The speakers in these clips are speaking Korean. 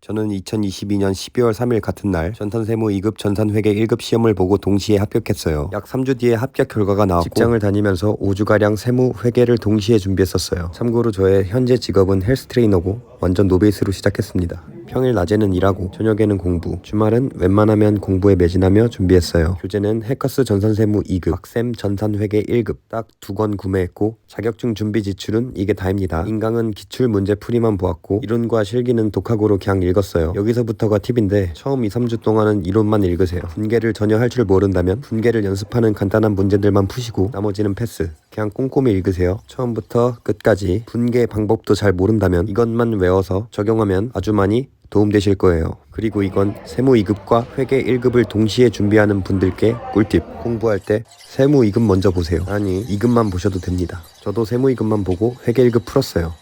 저는 2022년 12월 3일 같은 날 전산세무 2급 전산회계 1급 시험을 보고 동시에 합격했어요. 약 3주 뒤에 합격 결과가 나왔고 직장을 다니면서 5주가량 세무 회계를 동시에 준비했었어요. 참고로 저의 현재 직업은 헬스 트레이너고 완전 노베이스로 시작했습니다. 평일 낮에는 일하고 저녁에는 공부, 주말은 웬만하면 공부에 매진하며 준비했어요. 교재는 해커스 전산세무 2급, 박셈 전산회계 1급 딱 두 권 구매했고 자격증 준비 지출은 이게 다입니다. 인강은 기출 문제 풀이만 보았고 이론과 실기는 독학으로 그냥 읽었어요. 여기서부터가 팁인데 처음 2, 3주 동안은 이론만 읽으세요. 분계를 전혀 할 줄 모른다면 분계를 연습하는 간단한 문제들만 푸시고 나머지는 패스. 그냥 꼼꼼히 읽으세요. 처음부터 끝까지 분계 방법도 잘 모른다면 이것만 외워서 적용하면 아주 많이 도움되실 거예요. 그리고 이건 세무 2급과 회계 1급을 동시에 준비하는 분들께 꿀팁. 공부할 때 세무 2급 먼저 보세요. 아니, 2급만 보셔도 됩니다. 저도 세무 2급만 보고 회계 1급 풀었어요.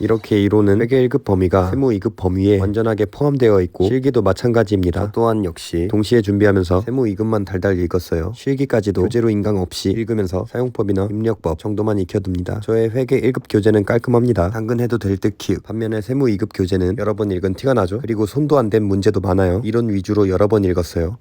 이렇게 이론은 회계 1급 범위가 세무 2급 범위에 완전하게 포함되어 있고 실기도 마찬가지입니다. 저 또한 역시 동시에 준비하면서 세무 2급만 달달 읽었어요. 실기까지도 교재로 인강 없이 읽으면서 사용법이나 입력법 정도만 익혀둡니다. 저의 회계 1급 교재는 깔끔합니다. 당근해도 될 듯 키읔. 반면에 세무 2급 교재는 여러 번 읽은 티가 나죠. 그리고 손도 안 댄 문제도 많아요. 이론 위주로 여러 번 읽었어요.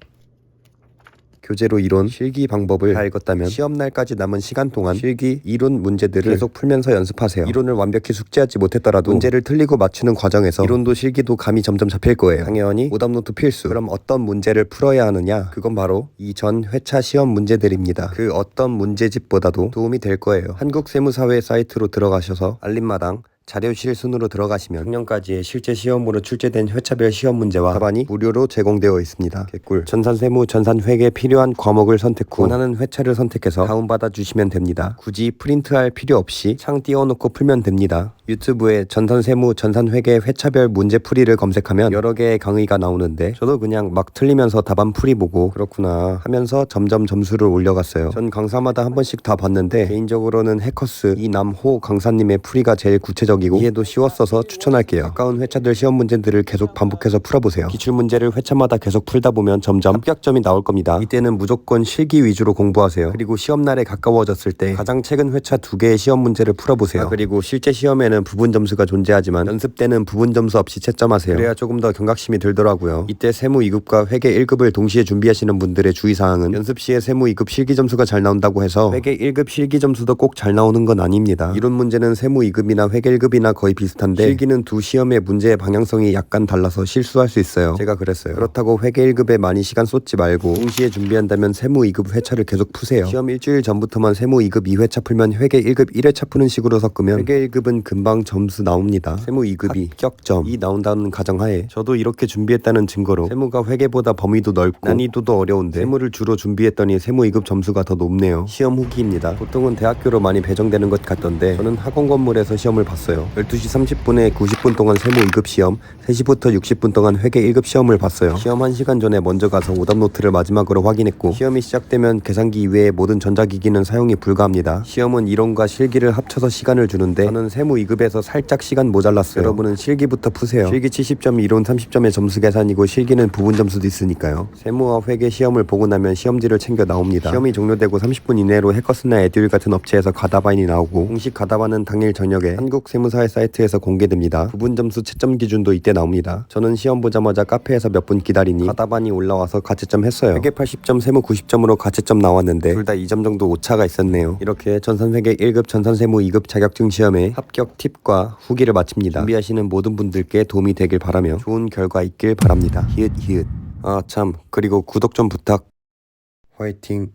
교재로 이론, 실기 방법을 다 읽었다면 시험 날까지 남은 시간 동안 실기, 이론 문제들을 계속 풀면서 연습하세요. 이론을 완벽히 숙지하지 못했더라도 문제를 틀리고 맞추는 과정에서 이론도 실기도 감이 점점 잡힐 거예요. 당연히 오답노트 필수. 그럼 어떤 문제를 풀어야 하느냐? 그건 바로 이전 회차 시험 문제들입니다. 그 어떤 문제집보다도 도움이 될 거예요. 한국세무사회 사이트로 들어가셔서 알림마당 자료실 순으로 들어가시면 작년까지의 실제 시험으로 출제된 회차별 시험 문제와 답안이 무료로 제공되어 있습니다. 개꿀. 전산 세무, 전산 회계 필요한 과목을 선택 후 원하는 회차를 선택해서 다운받아 주시면 됩니다. 굳이 프린트할 필요 없이 창 띄워놓고 풀면 됩니다. 유튜브에 전산 세무, 전산 회계 회차별 문제 풀이를 검색하면 여러 개의 강의가 나오는데 저도 그냥 막 틀리면서 답안 풀이 보고 그렇구나 하면서 점점 점수를 올려갔어요. 전 강사마다 한 번씩 다 봤는데 개인적으로는 해커스 이남호 강사님의 풀이가 제일 구체적 이고 이해도 쉬웠어서 추천할게요. 가까운 회차들 시험 문제들을 계속 반복해서 풀어보세요. 기출 문제를 회차마다 계속 풀다 보면 점점 합격점이 나올 겁니다. 이때는 무조건 실기 위주로 공부하세요. 그리고 시험 날에 가까워졌을 때 가장 최근 회차 두 개의 시험 문제를 풀어보세요. 아, 그리고 실제 시험에는 부분 점수가 존재하지만 연습 때는 부분 점수 없이 채점하세요. 그래야 조금 더 경각심이 들더라고요. 이때 세무 2급과 회계 1급을 동시에 준비하시는 분들의 주의사항은 연습 시에 세무 2급 실기 점수가 잘 나온다고 해서 회계 1급 실기 점수도 꼭 잘 나오는 건 아닙니다. 이론 문제는 세무 2급이나 회계 1급 이나 거의 비슷한데 실기는 두 시험의 문제의 방향성이 약간 달라서 실수할 수 있어요. 제가 그랬어요. 그렇다고 회계 1급에 많이 시간 쏟지 말고 동시에 준비한다면 세무 2급 회차를 계속 푸세요. 시험 일주일 전부터만 세무 2급 2회차 풀면 회계 1급 1회차 푸는 식으로 섞으면 회계 1급은 금방 점수 나옵니다. 세무 2급이 합격점 이 나온다는 가정하에 저도 이렇게 준비했다는 증거로 세무가 회계보다 범위도 넓고 난이도도 어려운데 세무를 주로 준비했더니 세무 2급 점수가 더 높네요. 시험 후기입니다. 보통은 대학교로 많이 배정되는 것 같던데 저는 학원 건물에서 시험을 봤어요. 12시 30분에 90분 동안 세무 2급 시험, 3시부터 60분 동안 회계 1급 시험을 봤어요. 시험 1시간 전에 먼저 가서 오답 노트를 마지막으로 확인했고 시험이 시작되면 계산기 이외의 모든 전자기기는 사용이 불가합니다. 시험은 이론과 실기를 합쳐서 시간을 주는데 저는 세무 2급에서 살짝 시간 모자랐어요. 여러분은 실기부터 푸세요. 실기 70점, 이론 30점의 점수 계산이고 실기는 부분 점수도 있으니까요. 세무와 회계 시험을 보고 나면 시험지를 챙겨 나옵니다. 시험이 종료되고 30분 이내로 해커스나 에듀윌 같은 업체에서 가다반이 나오고 공식 가다반은 당일 저녁에 한국 세무 사회 사이트에서 공개됩니다. 부분 점수 채점 기준도 이때 나옵니다. 저는 시험 보자마자 카페에서 몇 분 기다리니 가다반이 올라와서 가채점 했어요. 회계 80점, 세무 90점으로 가채점 나왔는데 둘 다 2점 정도 오차가 있었네요. 이렇게 전산회계 1급, 전산세무 2급 자격증 시험의 합격 팁과 후기를 마칩니다. 준비하시는 모든 분들께 도움이 되길 바라며 좋은 결과 있길 바랍니다. 히읗 히읗. 아 참 그리고 구독 좀 부탁. 화이팅.